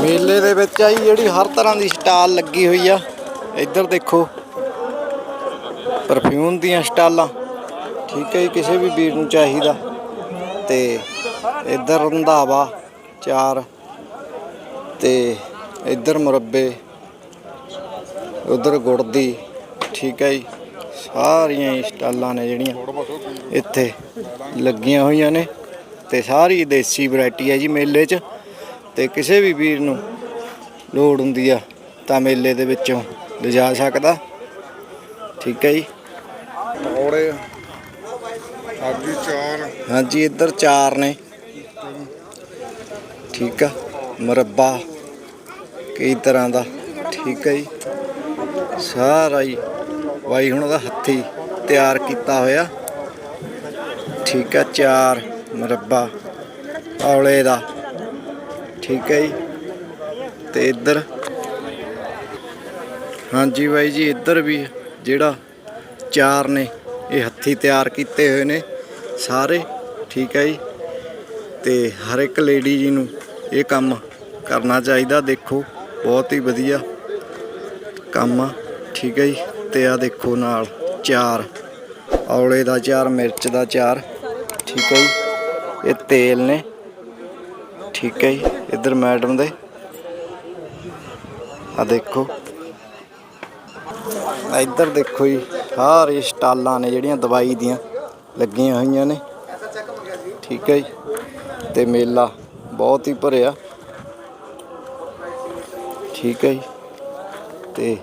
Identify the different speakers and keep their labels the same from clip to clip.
Speaker 1: ਮੇਲੇ ਦੇ ਵਿੱਚ ਆਈ ਜਿਹੜੀ ਹਰ ਤਰ੍ਹਾਂ ਦੀ ਸਟਾਲ ਲੱਗੀ ਹੋਈ ਆ। ਇੱਧਰ ਦੇਖੋ ਪਰਫਿਊਮ ਦੀਆਂ ਸਟਾਲਾਂ। ਠੀਕ ਹੈ ਜੀ, ਕਿਸੇ ਵੀ ਵੀਰ ਨੂੰ ਚਾਹੀਦਾ। ਤੇ ਇੱਧਰ ਰੰਧਾਵਾ, ਚਾਰ। ਤੇ ਇੱਧਰ ਮੁਰੱਬੇ, ਉਧਰ ਗੁੜ ਦੀ ਠੀਕ ਹੈ ਜੀ, ਸਾਰੀਆਂ ਹੀ ਸਟਾਲਾਂ ਨੇ ਜਿਹੜੀਆਂ ਇੱਥੇ ਲੱਗੀਆਂ ਹੋਈਆਂ ਨੇ। ਤੇ ਸਾਰੀ ਦੇਸੀ ਵੈਰਾਈਟੀ ਹੈ ਜੀ ਮੇਲੇ 'ਚ। ਤੇ ਕਿਸੇ ਵੀ ਵੀਰ ਨੂੰ ਲੋੜ ਹੁੰਦੀ ਆ ਤਾਂ ਮੇਲੇ ਦੇ ਵਿੱਚੋਂ ਲਿਜਾ ਸਕਦਾ। ਠੀਕ ਹੈ ਜੀ।
Speaker 2: ਔੜੇ ਆਗੀ ਚਾਰ।
Speaker 1: ਹਾਂਜੀ ਇੱਧਰ ਚਾਰ ਨੇ। ਠੀਕ ਆ ਮੁਰੱਬਾ ਕਈ ਤਰ੍ਹਾਂ ਦਾ। ਠੀਕ ਹੈ ਜੀ। ਸਾਰਾ ਹੀ ਬਾਈ ਹੁਣ ਉਹਦਾ ਹੱਥੀ ਤਿਆਰ ਕੀਤਾ ਹੋਇਆ। ਠੀਕ ਆ ਚਾਰ ਮੁਰੱਬਾ ਔਲੇ ਦਾ। ਠੀਕ ਹੈ ਜੀ। ਤੇ ਇੱਧਰ। ਹਾਂਜੀ ਬਾਈ ਜੀ, ਇੱਧਰ ਵੀ ਜਿਹੜਾ ਚਾਰ ਨੇ, ਇਹ ਹੱਥੀ ਤਿਆਰ ਕੀਤੇ ਹੋਏ ਨੇ ਸਾਰੇ, ਠੀਕ ਹੈ ਜੀ। ਤੇ ਹਰ ਇੱਕ ਲੇਡੀ ਜੀ ਨੂੰ ਇਹ ਕੰਮ ਕਰਨਾ ਚਾਹੀਦਾ, ਦੇਖੋ, ਬਹੁਤ ਹੀ ਵਧੀਆ ਕੰਮ ਆ, ਠੀਕ ਹੈ ਜੀ। ਤੇ ਆ ਦੇਖੋ ਨਾਲ ਚਾਰ, ਔਲੇ ਦਾ ਚਾਰ, ਮਿਰਚ ਦਾ ਚਾਰ, ਠੀਕ ਹੈ ਜੀ। ਇਹ ਤੇਲ ਨੇ, ਠੀਕ ਹੈ ਜੀ। ਇੱਧਰ ਮੈਡਮ ਦੇ। ਆ ਦੇਖੋ। ਇੱਧਰ ਦੇਖੋ ਜੀ, ਸਾਰੇ ਸਟਾਲਾਂ ਨੇ ਜਿਹੜੀਆਂ ਦਵਾਈ ਦੀਆਂ ਲੱਗੀਆਂ ਹੋਈਆਂ ਨੇ। ਠੀਕ ਹੈ ਜੀ। ਤੇ ਮੇਲਾ ਬਹੁਤ ਹੀ ਭਰਿਆ। ਠੀਕ ਹੈ ਜੀ। ਤੇ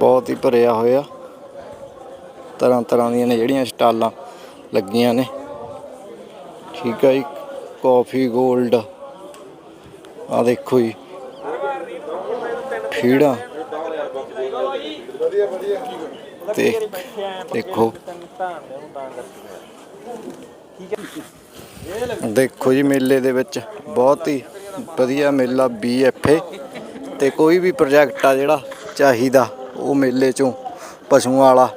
Speaker 1: ਬਹੁਤ ਹੀ ਭਰਿਆ ਹੋਇਆ। ਤਰ੍ਹਾਂ ਤਰ੍ਹਾਂ ਦੀਆਂ ਨੇ ਜਿਹੜੀਆਂ ਸਟਾਲਾਂ ਲੱਗੀਆਂ ਨੇ। ਠੀਕ ਹੈ ਜੀ। ਕਾਫੀ 골ਡ ਆ ਦੇਖੋ ਜੀ। ਫੀੜਾ ਤੇ ਦੇਖੋ। ਦੇਖੋ ਜੀ ਮੇਲੇ ਦੇ ਵਿੱਚ ਬਹੁਤ ਹੀ ਵਧੀਆ ਮੇਲਾ ਬੀਐਫਏ ਤੇ ਕੋਈ ਵੀ ਪ੍ਰੋਜੈਕਟ ਆ ਜਿਹੜਾ ਚਾਹੀਦਾ, ਉਹ ਮੇਲੇ ਚੋਂ ਪਸ਼ੂਆਂ ਵਾਲਾ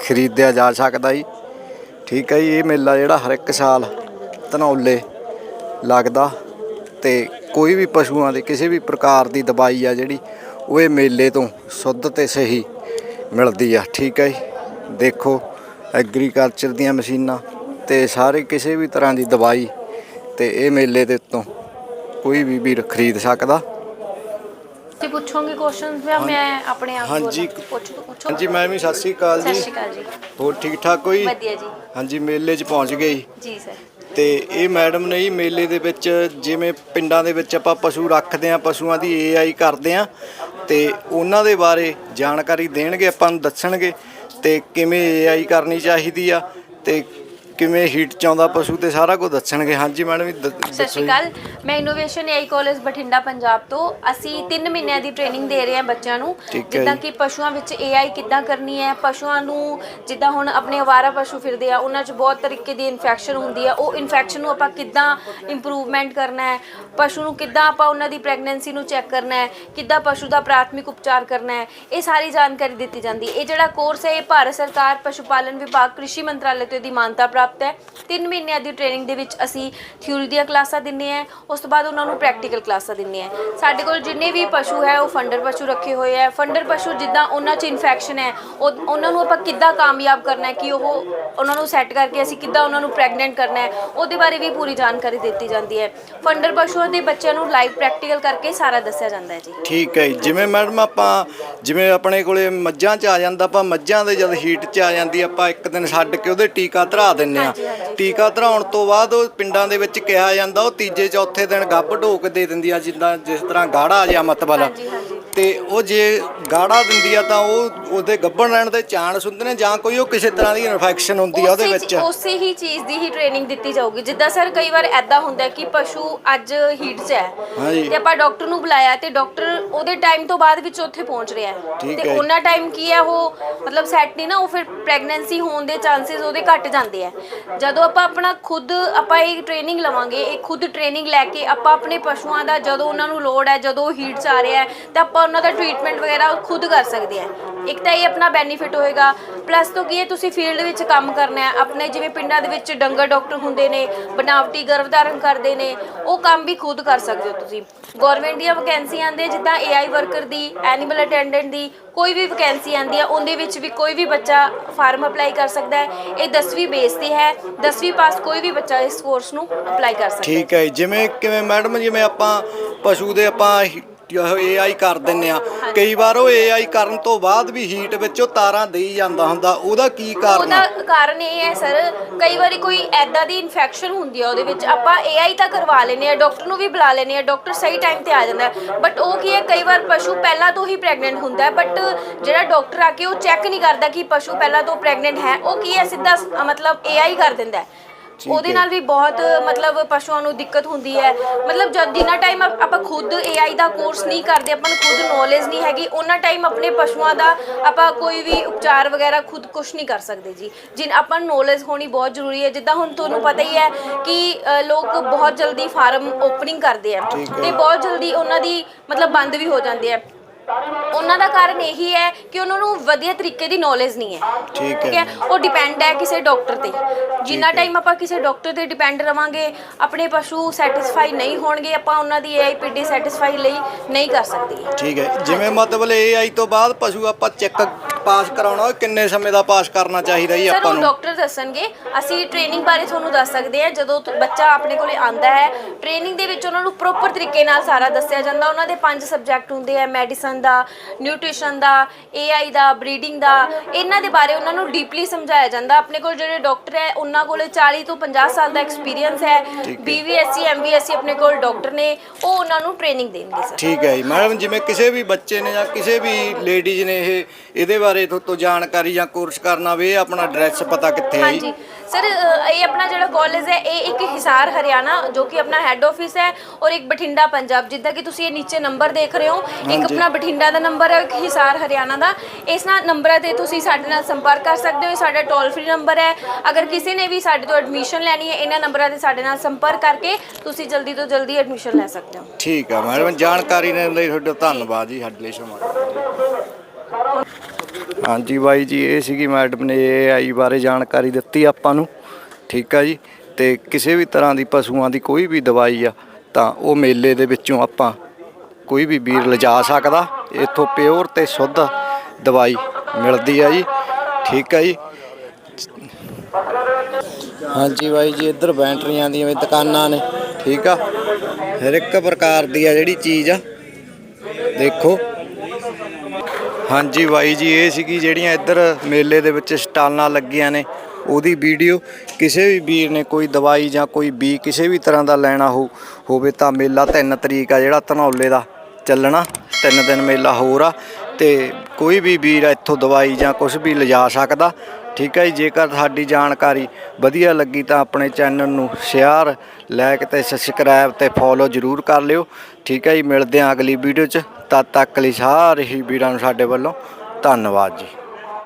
Speaker 1: ਖਰੀਦਿਆ ਜਾ ਸਕਦਾ ਜੀ। ਠੀਕ ਹੈ ਜੀ, ਇਹ ਮੇਲਾ ਜਿਹੜਾ ਹਰ ਇੱਕ ਸਾਲ ਧਨੌਲੇ ਲੱਗਦਾ। ਤੇ ਕੋਈ ਵੀ ਪਸ਼ੂਆਂ ਦੇ ਕਿਸੇ ਵੀ ਪ੍ਰਕਾਰ ਦੀ ਦਵਾਈ ਆ ਜਿਹੜੀ ਉਹ ਇਹ ਮੇਲੇ ਤੋਂ ਸ਼ੁੱਧ ਤੇ ਸਹੀ ਮਿਲਦੀ ਆ। ਠੀਕ ਹੈ ਜੀ? ਦੇਖੋ ਐਗਰੀਕਲਚਰ ਦੀਆਂ ਮਸ਼ੀਨਾਂ ਤੇ ਸਾਰੇ ਕਿਸੇ ਵੀ ਤਰ੍ਹਾਂ ਦੀ ਦਵਾਈ ਤੇ ਇਹ ਮੇਲੇ ਦੇ ਉੱਤੋਂ ਕੋਈ ਵੀ ਵੀਰ ਖਰੀਦ ਸਕਦਾ।
Speaker 3: ਤੇ ਪੁੱਛੋਗੇ ਕੁਐਸਚਨਸ ਜਾਂ ਮੈਂ ਆਪਣੇ ਆਪ
Speaker 1: ਹਾਂਜੀ।
Speaker 3: ਪੁੱਛੋ ਪੁੱਛੋ
Speaker 1: ਹਾਂਜੀ ਮੈਂ ਵੀ ਸਤਿ ਸ੍ਰੀ ਅਕਾਲ
Speaker 3: ਸਤਿ
Speaker 1: ਜੀ
Speaker 3: ਸ਼੍ਰੀ ਅਕਾਲ ਜੀ।
Speaker 1: ਹੋਰ ਠੀਕ ਠਾਕ ਕੋਈ?
Speaker 3: ਵਧੀਆ ਜੀ।
Speaker 1: ਹਾਂਜੀ ਮੇਲੇ 'ਚ ਪਹੁੰਚ ਗਏ। ਜੀ
Speaker 3: ਸਰ।
Speaker 1: ਤੇ ਇਹ ਮੈਡਮ ਨੇ ਜੀ ਮੇਲੇ ਦੇ ਵਿੱਚ ਜਿਵੇਂ ਪਿੰਡਾਂ ਦੇ ਵਿੱਚ ਆਪਾਂ ਪਸ਼ੂ ਰੱਖਦੇ ਆ ਪਸ਼ੂਆਂ ਦੀ ਏਆਈ ਕਰਦੇ ਆ ਤੇ ਉਹਨਾਂ ਦੇ ਬਾਰੇ ਜਾਣਕਾਰੀ ਦੇਣਗੇ, ਆਪਾਂ ਨੂੰ ਦੱਸਣਗੇ ਤੇ ਕਿਵੇਂ ਏਆਈ ਕਰਨੀ ਚਾਹੀਦੀ ਆ ਤੇ ਕਿਵੇਂ ਹੀਟ ਚ ਆਉਂਦਾ ਪਸ਼ੂ ਤੇ ਸਾਰਾ ਕੁਝ ਦੱਸਣਗੇ। ਹਾਂਜੀ ਮੈਡਮ ਜੀ ਦ-
Speaker 3: ਸਤਿ
Speaker 1: ਦੱਸੋ
Speaker 3: ਸ਼੍ਰੀ
Speaker 1: ਜੀ।
Speaker 3: ਅਕਾਲ। ਮੈਂ innovation AI college Bathinda Punjab ਤੋਂ। ਅਸੀਂ 3 ਮਹੀਨਿਆਂ ਦੀ ਟ੍ਰੇਨਿੰਗ ਦੇ ਰਹੇ ਹਾਂ ਬੱਚਿਆਂ ਨੂੰ।
Speaker 1: ਠੀਕ ਹੈ
Speaker 3: ਜਿੱਦਾਂ
Speaker 1: ਜੀ।
Speaker 3: ਕਿ ਪਸ਼ੂਆਂ ਵਿੱਚ ਏਆਈ ਕਿੱਦਾਂ ਕਰਨੀ ਹੈ ਪਸ਼ੂਆਂ ਨੂੰ ਜਿੱਦਾਂ ਹੁਣ ਆਪਣੇ ਅਵਾਰਾ ਪਸ਼ੂ ਫਿਰਦੇ ਆ ਉਹਨਾਂ 'ਚ ਬਹੁਤ ਤਰੀਕੇ ਦੀ ਇਨਫੈਕਸ਼ਨ ਹੁੰਦੀ ਆ। ਉਹ ਇਨਫੈਕਸ਼ਨ ਨੂੰ ਆਪਾਂ ਕਿੱਦਾਂ ਇੰਪਰੂਵਮੈਂਟ ਕਰਨਾ ਹੈ? ਪਸ਼ੂ ਨੂੰ ਕਿੱਦਾਂ ਆਪਾਂ ਉਹਨਾਂ ਦੀ ਪ੍ਰੈਗਨੈਂਸੀ ਨੂੰ ਚੈੱਕ ਕਰਨਾ ਹੈ? ਕਿੱਦਾਂ ਪਸ਼ੂ ਦਾ ਪ੍ਰਾਥਮਿਕ ਉਪਚਾਰ ਕਰਨਾ ਹੈ? ਇਹ ਸਾਰੀ ਜਾਣਕਾਰੀ ਦਿੱਤੀ ਜਾਂਦੀ ਹੈ। ਇਹ ਜਿਹੜਾ ਕੋਰਸ ਹੈ ਇਹ ਭਾਰਤ ਸਰਕਾਰ ਪਸ਼ੂ ਪਾਲਣ ਵਿਭਾਗ ਕ੍ਰਿਸ਼ੀ ਮੰਤਰਾਲੇ ਤੋਂ ਇਹਦੀ ਮਾਨਤਾ ਪ੍ਰਾਪਤ ਹੈ। 3 ਮਹੀਨਿਆਂ ਦੀ ਟ੍ਰੇਨਿੰਗ ਦੇ ਵਿੱਚ ਅਸੀਂ ਥਿਊਰੀ ਦੀਆਂ ਕਲਾਸਾਂ ਦਿੰਨੇ ਆ ਉਸ ਤੋਂ ਬਾਅਦ ਉਹਨਾਂ ਨੂੰ ਪ੍ਰੈਕਟੀਕਲ ਕਲਾਸਾਂ ਦਿੰਨੇ ਆ ਸਾਡੇ ਕੋਲ ਜਿੰਨੇ ਵੀ ਪਸ਼ੂ ਹੈ, ਉਹ ਫੰਡਰ ਪਸ਼ੂ ਰੱਖੇ ਹੋਏ ਹੈ। ਫੰਡਰ ਪਸ਼ੂ ਜਿੱਦਾਂ ਉਹਨਾਂ 'ਚ ਇਨਫੈਕਸ਼ਨ ਹੈ, ਉਹ ਉਹਨਾਂ ਨੂੰ ਆਪਾਂ ਕਿੱਦਾਂ ਕਾਮਯਾਬ ਕਰਨਾ ਹੈ, ਕਿ ਉਹ ਉਹਨਾਂ ਨੂੰ ਸੈੱਟ ਕਰਕੇ ਅਸੀਂ ਕਿੱਦਾਂ ਉਹਨਾਂ ਨੂੰ ਪ੍ਰੈਗਨੈਂਟ ਕਰਨਾ ਹੈ, ਉਹਦੇ ਬਾਰੇ ਵੀ ਪੂਰੀ ਜਾਣਕਾਰੀ ਦਿੱਤੀ ਜਾਂਦੀ ਹੈ। ਫੰਡਰ ਪਸ਼ੂਆਂ ਦੇ ਬੱਚਿਆਂ ਨੂੰ ਲਾਈਵ ਪ੍ਰੈਕਟੀਕਲ ਕਰਕੇ ਸਾਰਾ ਦੱਸਿਆ ਜਾਂਦਾ ਹੈ ਜੀ।
Speaker 1: ਠੀਕ ਹੈ ਜੀ। ਜਿਵੇਂ ਮੈਡਮ ਆਪਾਂ, ਜਿਵੇਂ ਆਪਣੇ ਕੋਲੇ ਮੱਝਾਂ 'ਚ ਆ ਜਾਂਦਾ, ਆਪਾਂ ਮੱਝਾਂ ਦੇ ਜਦ ਹੀਟ 'ਚ ਆ ਜਾਂਦੀ, ਆਪਾਂ ਇੱਕ ਦਿਨ ਛੱਡ ਕੇ ਉਹਦੇ ਟੀਕਾ ਧਰਾ ਦਿੰਨੇ ਆ
Speaker 3: ਹਾਂਜੀ, ਹਾਂਜੀ।
Speaker 1: ਟੀਕਾ ਧਰਾਉਣ ਤੋਂ ਬਾਅਦ ਉਹ ਪਿੰਡਾਂ ਦੇ ਵਿੱਚ ਕਿਹਾ ਜਾਂਦਾ ਉਹ ਤੀਜੇ ਚੌਥੇ ਦਿਨ ਗੱਭ ਢੋਕ ਦੇ ਦਿੰਦੀ ਆ ਜਿੱਦਾਂ ਜਿਸ ਤਰ੍ਹਾਂ ਗਾੜਾ
Speaker 3: ਹਾਂਜੀ, ਹਾਂਜੀ।
Speaker 1: ਤੇ ਉਹ ਜੇ ਗਾੜਾ ਦਿੰਦੀ ਆ ਤਾਂ ਉਹ ਉਹਦੇ ਗੱਭਣ ਰਹਿਣ ਦੇ ਚਾਂਸ ਹੁੰਦੇ ਨੇ ਜਾਂ ਕੋਈ ਉਹ ਕਿਸੇ ਤਰ੍ਹਾਂ ਦੀ ਇਨਫੈਕਸ਼ਨ ਹੁੰਦੀ ਆ ਉਹਦੇ
Speaker 3: ਉਸੇ
Speaker 1: ਵਿੱਚ
Speaker 3: ਚੀ- ਉਸੇ ਹੀ ਚੀਜ਼ ਦੀ ਹੀ ਟ੍ਰੇਨਿੰਗ ਦਿੱਤੀ ਜਾਊਗੀ ਜਿੱਦਾਂ ਸਰ ਕਈ ਵਾਰ ਐਦਾਂ ਹੁੰਦਾ ਕਿ ਪਸ਼ੂ ਅੱਜ ਹੀਟ 'ਚ ਹੈ
Speaker 1: ਹਾਂਜੀ।
Speaker 3: ਤੇ ਆਪਾਂ ਡਾਕਟਰ ਨੂੰ ਬੁਲਾਇਆ ਤੇ ਡਾਕਟਰ ਉਹਦੇ ਟਾਈਮ ਤੋਂ ਬਾਅਦ ਵਿੱਚ ਉੱਥੇ ਪਹੁੰਚ ਰਿਹਾ ਹੈ
Speaker 1: ਠੀਕ
Speaker 3: ਤੇ
Speaker 1: ਹੈ।
Speaker 3: ਉਹਨਾਂ ਟਾਈਮ ਕੀ ਹੈ ਉਹ ਮਤਲਬ ਸੈੱਟ ਨਹੀਂ ਨਾ ਉਹ ਫਿਰ ਪ੍ਰੈਗਨੈਂਸੀ ਹੋਣ ਦੇ ਚਾਂਸਸ ਉਹਦੇ ਘਟ ਜਾਂਦੇ ਆ ਜਦੋਂ ਆਪਾਂ ਆਪਣਾ ਖੁਦ ਆਪਾਂ ਇਹ ਟ੍ਰੇਨਿੰਗ ਲਵਾਂਗੇ ਇਹ ਖੁਦ ਟ੍ਰੇਨਿੰਗ ਲੈ ਕੇ ਆਪਾਂ ਆਪਣੇ ਪਸ਼ੂਆਂ ਦਾ ਜਦੋਂ ਉਹਨਾਂ ਨੂੰ ਲੋੜ ਹੈ ਜਦੋਂ ਹੀਟ 'ਚ ਆ ਰਿਹਾ ਹੈ ਤਾਂ ਆਪਾਂ ਉਹਨਾਂ ਦਾ ਟ੍ਰੀਟਮੈਂਟ ਵਗੈਰਾ ਉਹ ਖੁਦ ਕਰ ਸਕਦੇ ਆ ਇੱਕ ਤਾਂ ਇਹ ਆਪਣਾ ਬੈਨੀਫਿਟ ਹੋਏਗਾ। ਪਲੱਸ ਤੋਂ ਕੀ ਹੈ, ਤੁਸੀਂ ਫੀਲਡ ਵਿੱਚ ਕੰਮ ਕਰਨਾ ਹੈ। ਆਪਣੇ ਜਿਵੇਂ ਪਿੰਡਾਂ ਦੇ ਵਿੱਚ ਡੰਗਰ ਡਾਕਟਰ ਹੁੰਦੇ ਨੇ ਬਣਾਵਟੀ ਗਰਭਧਾਰਨ ਕਰਦੇ ਨੇ, ਉਹ ਕੰਮ ਵੀ ਖੁਦ ਕਰ ਸਕਦੇ ਹੋ ਤੁਸੀਂ। ਗਵਰਨਮੈਂਟ ਦੀਆਂ ਵੈਕੈਂਸੀਆਂ ਆਉਂਦੇ ਜਿੱਦਾਂ ਏਆਈ ਵਰਕਰ ਦੀ ਐਨੀਮਲ ਅਟੈਂਡੈਂਟ ਦੀ, ਕੋਈ ਵੀ ਵੈਕੈਂਸੀ ਆਉਂਦੀ ਹੈ ਉਹਦੇ ਵਿੱਚ ਵੀ ਕੋਈ ਵੀ ਬੱਚਾ ਫਾਰਮ ਅਪਲਾਈ ਕਰ ਸਕਦਾ ਹੈ। ਇਹ 10ਵੀਂ ਬੇਸ ਤੇ ਹੈ। 10ਵੀਂ ਪਾਸ ਕੋਈ ਵੀ ਬੱਚਾ ਇਸ ਕੋਰਸ ਨੂੰ ਅਪਲਾਈ ਕਰ ਸਕਦਾ ਹੈ।
Speaker 1: ਠੀਕ ਹੈ ਜਿਵੇਂ ਕਿਵੇਂ ਮੈਡਮ, ਜਿਵੇਂ ਆਪਾਂ ਪਸ਼ੂ ਦੇ ਆਪਾਂ ਏਆਈ ਕਰ ਦਿੰਨੇ ਆ। ਕਈ ਵਾਰ ਉਹ ਏਆਈ ਕਰਨ ਤੋਂ ਬਾਅਦ ਵੀ ਹੀਟ ਵਿੱਚ ਉਹ ਤਾਰਾਂ ਦੇਈ ਜਾਂਦਾ ਹੁੰਦਾ। ਉਹਦਾ ਕੀ ਕਾਰਨ
Speaker 3: ਉਹਦਾ ਕਾਰਨ ਇਹ ਹੈ ਸਰ, ਕਈ ਵਾਰੀ ਕੋਈ ਐਦਾਂ ਦੀ ਇਨਫੈਕਸ਼ਨ ਹੁੰਦੀ ਹੈ ਉਹਦੇ ਵਿੱਚ। ਆਪਾਂ ਏਆਈ ਤਾਂ ਕਰਵਾ ਲੈਨੇ ਆ, ਡਾਕਟਰ ਨੂੰ ਵੀ ਬੁਲਾ ਲੈਨੇ ਆ, ਡਾਕਟਰ ਸਹੀ ਟਾਈਮ ਤੇ ਆ ਜਾਂਦਾ। ਬਟ ਉਹ ਕੀ ਹੈ, ਕਈ ਵਾਰ ਪਸ਼ੂ ਪਹਿਲਾਂ ਤੋਂ ਹੀ ਪ੍ਰੈਗਨੈਂਟ ਹੁੰਦਾ ਹੈ। ਬਟ ਜਿਹੜਾ ਡਾਕਟਰ ਆ ਕੇ ਉਹ ਚੈੱਕ ਨਹੀਂ ਕਰਦਾ ਕਿ ਪਸ਼ੂ ਪਹਿਲਾਂ ਤੋਂ ਪ੍ਰੈਗਨੈਂਟ ਹੈ, ਉਹ ਕੀ ਹੈ, ਸਿੱਧਾ ਮਤਲਬ ਏਆਈ ਕਰ ਦਿੰਦਾ ਹੈ। ਉਹਦੇ ਨਾਲ ਵੀ ਬਹੁਤ ਮਤਲਬ ਪਸ਼ੂਆਂ ਨੂੰ ਦਿੱਕਤ ਹੁੰਦੀ ਹੈ। ਮਤਲਬ ਜਦ ਜਿੰਨਾ ਟਾਈਮ ਆਪਾਂ ਖੁਦ AI ਦਾ ਕੋਰਸ ਨਹੀਂ ਕਰਦੇ ਆਪਾਂ ਨੂੰ ਖੁਦ ਨੌਲੇਜ ਨਹੀਂ ਹੈਗੀ ਉਹਨਾਂ ਟਾਈਮ ਆਪਣੇ ਪਸ਼ੂਆਂ ਦਾ ਆਪਾਂ ਕੋਈ ਵੀ ਉਪਚਾਰ ਵਗੈਰਾ ਖੁਦ ਕੁਝ ਨਹੀਂ ਕਰ ਸਕਦੇ ਜੀ। ਜਿਨ ਆਪਾਂ ਨੂੰ ਨੌਲੇਜ ਹੋਣੀ ਬਹੁਤ ਜ਼ਰੂਰੀ ਹੈ। ਜਿੱਦਾਂ ਹੁਣ ਤੁਹਾਨੂੰ ਪਤਾ ਹੀ ਹੈ ਕਿ ਅ, ਲੋਕ ਬਹੁਤ ਜਲਦੀ ਫਾਰਮ ਓਪਨਿੰਗ ਕਰਦੇ ਆ। ਤੇ ਬਹੁਤ ਜਲਦੀ ਉਹਨਾਂ ਦੀ ਮਤਲਬ ਬੰਦ ਵੀ ਹੋ ਜਾਂਦੇ ਆ ਉਹਨਾਂ ਦਾ ਕਾਰਨ ਇਹੀ ਹੈ ਕਿ ਉਹਨਾਂ ਨੂੰ ਵਧੀਆ ਤਰੀਕੇ ਦੀ ਨੌਲੇਜ ਨਹੀਂ ਹੈ।
Speaker 1: ਠੀਕ ਹੈ।
Speaker 3: ਉਹ ਡਿਪੈਂਡ ਹੈ ਕਿਸੇ ਡਾਕਟਰ ਤੇ। ਜਿੰਨਾ ਟਾਈਮ ਆਪਾਂ ਕਿਸੇ ਡਾਕਟਰ ਤੇ ਡਿਪੈਂਡ ਰਵਾਂਗੇ ਆਪਣੇ ਪਸ਼ੂ ਸੈਟੀਸਫਾਈ ਨਹੀਂ ਹੋਣਗੇ ਆਪਾਂ ਉਹਨਾਂ ਦੀ ਏਆਈਪੀਡੀ ਸੈਟੀਸਫਾਈ ਲਈ ਨਹੀਂ ਕਰ ਸਕਦੇ।
Speaker 1: ਠੀਕ ਹੈ। ਜਿਵੇਂ ਮਤਲਬ ਏਆਈ ਤੋਂ ਬਾਅਦ ਪਸ਼ੂ ਆਪਾਂ ਚੈੱਕ ਪਾਸ ਕਰਾਉਣਾ ਉਹ ਕਿੰਨੇ ਸਮੇਂ ਦਾ ਪਾਸ ਕਰਨਾ ਚਾਹੀਦਾ ਜੀ
Speaker 3: ਸਰ
Speaker 1: ਆਪਾਂ
Speaker 3: ਉਹ
Speaker 1: ਨੂੰ?
Speaker 3: ਡਾਕਟਰ ਦੱਸਣਗੇ ਅਸੀਂ ਟ੍ਰੇਨਿੰਗ ਬਾਰੇ ਤੁਹਾਨੂੰ ਦੱਸ ਸਕਦੇ ਹਾਂ ਜਦੋਂ ਤੁ- ਬੱਚਾ ਆਪਣੇ ਕੋਲੇ ਆਂਦਾ ਹੈ ਟ੍ਰੇਨਿੰਗ ਦੇ ਵਿੱਚ ਉਹਨਾਂ ਨੂੰ ਪ੍ਰੋਪਰ ਤਰੀਕੇ ਨਾਲ ਸਾਰਾ ਦੱਸਿਆ ਜਾਂਦਾ। ਉਹਨਾਂ ਦੇ ਪੰਜ ਸਬਜੈਕਟ ਹੁੰਦੇ ਆ ਮੈਡੀਸਨ ਦਾ ਨਿਊਟ੍ਰੀਸ਼ਨ ਦਾ ਏਆਈ ਦਾ ਬਰੀਡਿੰਗ ਦਾ ਇਹਨਾਂ ਦੇ ਬਾਰੇ ਉਹਨਾਂ ਨੂੰ ਡੀਪਲੀ ਸਮਝਾਇਆ ਜਾਂਦਾ। ਆਪਣੇ ਕੋਲ ਜਿਹੜੇ ਡਾਕਟਰ ਹੈ ਉਹਨਾਂ ਕੋਲੇ 40 ਤੋਂ 50 ਸਾਲ ਦਾ ਐਕਸਪੀਰੀਅੰਸ ਹੈ। ਬੀਵੀਐਸਸੀ ਐਮਬੀਐਸਸੀ ਆਪਣੇ ਕੋਲ ਡਾਕਟਰ ਨੇ ਉਹ ਉਹਨਾਂ ਨੂੰ ਟ੍ਰੇਨਿੰਗ ਦੇਣਗੇ ਸਰ।
Speaker 1: ਠੀਕ ਹੈ ਜੀ। ਮੈਡਮ ਜਿਵੇਂ ਕਿਸੇ ਵੀ ਬੱਚੇ ਨੇ ਜਾਂ ਕਿਸੇ ਵੀ ਲੇਡੀਜ਼ ਨੇ ਇਹ ਇਹਦੇ ਬਾਰੇ ਤੋਂ ਤੋਂ ਜਾਣਕਾਰੀ ਜਾਂ ਕੋਰਸ ਕਰਨਾ ਵੇ ਇਹ ਆਪਣਾ ਐਡਰੈਸ ਪਤਾ ਕਿੱਥੇ ਹੈ ਜੀ?
Speaker 3: ਹਾਂਜੀ। ਸਰ ਅ, ਇਹ ਆਪਣਾ ਜਿਹੜਾ ਕਾਲਜ ਹੈ ਇਹ ਇੱਕ ਹਿਸਾਰ ਹਰਿਆਣਾ ਜੋ ਕਿ ਆਪਣਾ ਹੈੱਡ ਆਫਿਸ ਹੈ ਔਰ ਇੱਕ ਬਠਿੰਡਾ ਪੰਜਾਬ ਜਿੱਦਾਂ ਕਿ ਤੁਸੀਂ ਇਹ ਨੀਚੇ ਨੰਬਰ ਦੇਖ ਰਹੇ ਹੋ ਇੱਕ। ਆਪਣਾ ਬਠਿੰਡਾ ਦਾ ਨੰਬਰ ਹੈ ਇੱਕ ਹਿਸਾਰ ਹਰਿਆਣਾ ਦਾ। ਇਸ ਨਾਲ ਨੰਬਰਾਂ ਤੇ ਤੁਸੀਂ ਸਾਡੇ ਨਾਲ ਸੰਪਰਕ ਕਰ ਸਕਦੇ ਹੋ ਇਹ ਸਾਡਾ ਟੋਲ ਫ੍ਰੀ ਨੰਬਰ ਹੈ। ਅਗਰ ਕਿਸੇ ਨੇ ਵੀ ਸਾਡੇ ਤੋਂ ਐਡਮਿਸ਼ਨ ਲੈਣੀ ਹੈ ਇਹਨਾਂ ਨੰਬਰਾਂ ਤੇ ਸਾਡੇ ਨਾਲ ਸੰਪਰਕ ਕਰਕੇ ਤੁਸੀਂ ਜਲਦੀ ਤੋਂ ਜਲਦੀ ਐਡਮਿਸ਼ਨ ਲੈ ਸਕਦੇ ਹੋ।
Speaker 1: ਠੀਕ ਹੈ ਮੈਡਮ ਜਾਣਕਾਰੀ ਦੇਣ ਲਈ ਤੁਹਾਡਾ ਧੰਨਵਾਦ ਜੀ ਸਾਡੇ ਲਈ ਸਮਾਂ ਹਾਂਜੀ ਬਾਈ ਜੀ, ਇਹ ਸੀਗੀ ਮੈਡਮ ਨੇ ਏਆਈ ਬਾਰੇ ਜਾਣਕਾਰੀ ਦਿੱਤੀ ਆਪਾਂ ਨੂੰ। ਠੀਕ ਆ ਜੀ? ਤੇ ਕਿਸੇ ਵੀ ਤਰ੍ਹਾਂ ਦੀ ਪਸ਼ੂਆਂ ਦੀ ਕੋਈ ਵੀ ਦਵਾਈ ਆ, ਤਾਂ ਉਹ ਮੇਲੇ ਦੇ ਵਿੱਚੋਂ ਆਪਾਂ ਕੋਈ ਵੀ ਵੀਰ ਲਿਜਾ ਸਕਦਾ। ਇੱਥੋਂ ਪਿਓਰ ਤੇ ਸ਼ੁੱਧ ਦਵਾਈ ਮਿਲਦੀ ਆ ਜੀ। ਠੀਕ ਆ ਜੀ? ਹਾਂਜੀ ਬਾਈ ਜੀ, ਇੱਧਰ ਬੈਟਰੀਆਂ ਦੀਆਂ ਵੀ ਦੁਕਾਨਾਂ ਨੇ। ਠੀਕ ਆ? ਹਰ ਇੱਕ ਪ੍ਰਕਾਰ ਦੀ ਆ ਜਿਹੜੀ ਚੀਜ਼ ਆ। ਦੇਖੋ। ਹਾਂਜੀ ਬਾਈ ਜੀ, ਇਹ ਸੀਗੀ ਜਿਹੜੀਆਂ ਇੱਧਰ ਮੇਲੇ ਦੇ ਵਿੱਚ ਸਟਾਲਾਂ ਲੱਗੀਆਂ ਨੇ। ਉਹਦੀ ਵੀਡੀਓ ਕਿਸੇ ਵੀ ਵੀਰ ਨੇ ਕੋਈ ਦਵਾਈ ਜਾਂ ਕੋਈ ਬੀ ਕਿਸੇ ਵੀ ਤਰ੍ਹਾਂ ਦਾ ਲੈਣਾ ਹੋ, ਹੋਵੇ ਤਾਂ ਮੇਲਾ 3 ਤਰੀਕ ਆ ਜਿਹੜਾ ਧਨੌਲੇ ਦਾ ਚੱਲਣਾ। ਤਿੰਨ ਦਿਨ ਮੇਲਾ ਹੋਰ ਆ। ਤੇ ਕੋਈ ਵੀ ਵੀਰ ਇੱਥੋਂ ਦਵਾਈ ਜਾਂ ਕੁਝ ਵੀ ਲਿਜਾ ਸਕਦਾ, ਠੀਕ ਹੈ ਜੀ? ਜੇਕਰ ਸਾਡੀ ਜਾਣਕਾਰੀ ਵਧੀਆ ਲੱਗੀ ਤਾਂ ਆਪਣੇ ਚੈਨਲ ਨੂੰ ਸ਼ੇਅਰ ਲਾਈਕ ਤੇ ਸਬਸਕ੍ਰਾਈਬ ਤੇ ਫੋਲੋ ਜਰੂਰ ਕਰ ਲਿਓ। ਠੀਕ ਹੈ ਜੀ? ਮਿਲਦੇ ਹਾਂ ਅਗਲੀ ਵੀਡੀਓ 'ਚ। ਤਦ ਤੱਕ ਲਈ ਸਾਰੇ ਹੀ ਵੀਰਾਂ ਨੂੰ ਸਾਡੇ ਵੱਲੋਂ ਧੰਨਵਾਦ ਜੀ।